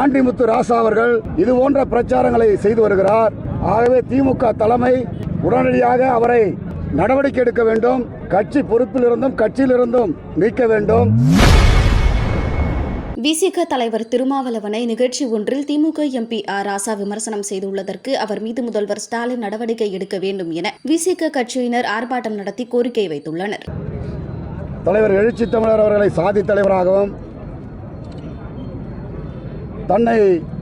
ஆண்டிமுத்து ராசா அவர்கள் இது போன்ற பிரச்சாரங்களை செய்து வருகிறார். ஆகவே திமுக தலைமை உடனடியாக அவரை நடவடிக்கை எடுக்க வேண்டும். கட்சி பொறுப்பில் இருந்தும் கட்சியில் இருந்தும் நீக்க வேண்டும். விசிக தலைவர் திருமாவளவனை நிகழ்ச்சி ஒன்றில் திமுக எம்பி ஆர் ராசா விமர்சனம் செய்துள்ளதற்கு அவர் மீது முதல்வர் ஸ்டாலின் நடவடிக்கை எடுக்க வேண்டும் என விசிக கட்சியினர் ஆர்ப்பாட்டம் நடத்தி கோரிக்கை வைத்துள்ளனர். தலைவர் எழுச்சி தமிழர் அவர்களை சாதி தலைவராகவும் தன்னை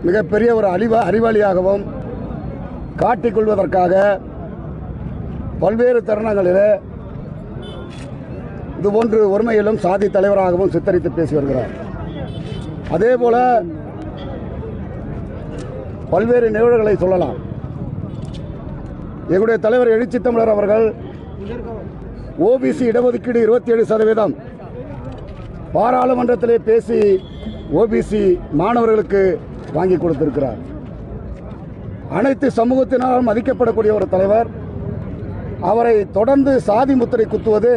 மிகப்பெரிய ஒரு அறிவ அறிவாளியாகவும் காட்டிக்கொள்வதற்காக பல்வேறு தருணங்களிலே இதுபோன்று ஒருமையிலும் சாதி தலைவராகவும் சித்தரித்து பேசி வருகிறார். அதே போல பல்வேறு நிகழ்வுகளை சொல்லலாம். எங்களுடைய தலைவர் எழுச்சி தமிழர் அவர்கள் ஓபிசி இடஒதுக்கீடு இருபத்தி ஏழு சதவீதம் பாராளுமன்றத்திலே பேசி ஓபிசி மாணவர்களுக்கு வாங்கி கொடுத்திருக்கிறார். அனைத்து சமூகத்தினாலும் மதிக்கப்படக்கூடிய ஒரு தலைவர். அவரை தொடர்ந்து சாதி முத்திரை குத்துவது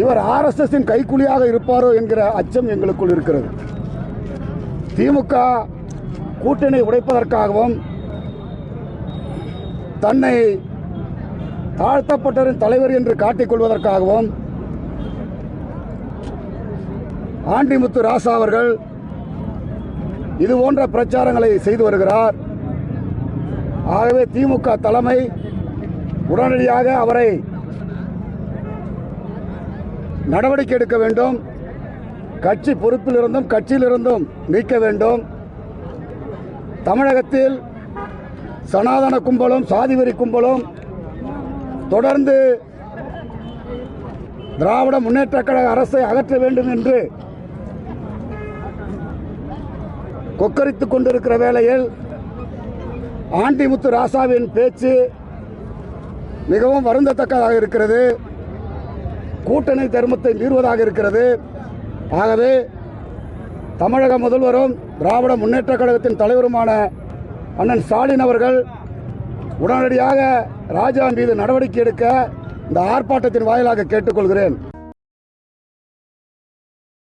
இவர் ஆர்எஸ்எஸின் கைக்குலியாக இருப்பாரோ என்கிற அச்சம் எங்களுக்குள் இருக்கிறது. திமுக கூட்டணி உடைப்பதற்காகவும் தன்னை தாழ்த்தப்பட்டவரின் தலைவர் என்று காட்டிக்கொள்வதற்காகவும் ஆண்டிமுத்து ராசா அவர்கள் இது போன்ற பிரச்சாரங்களை செய்து வருகிறார். ஆகவே திமுக தலைமை உடனடியாக அவரை நடவடிக்கை எடுக்க வேண்டும். கட்சி பொறுப்பிலிருந்தும் கட்சியிலிருந்தும் நீக்க வேண்டும். தமிழகத்தில் சனாதன கும்பலும் சாதிவெறி கும்பலும் தொடர்ந்து திராவிட முன்னேற்ற கழக அரசை அகற்ற வேண்டும் என்று கொக்கரித்து கொண்டிருக்கிற வேளையில் ஆண்டிமுத்து ராசாவின் பேச்சு மிகவும் வருந்தத்தக்கதாக இருக்கிறது. கூட்டணி தர்மத்தை மீறுவதாக இருக்கிறது. ஆகவே தமிழக முதல்வரும் திராவிட முன்னேற்ற கழகத்தின் தலைவருமான அண்ணன் ஸ்டாலின் அவர்கள் உடனடியாக ராஜா மீது நடவடிக்கை எடுக்க இந்த ஆர்ப்பாட்டத்தின் வாயிலாக கேட்டுக்கொள்கிறேன்.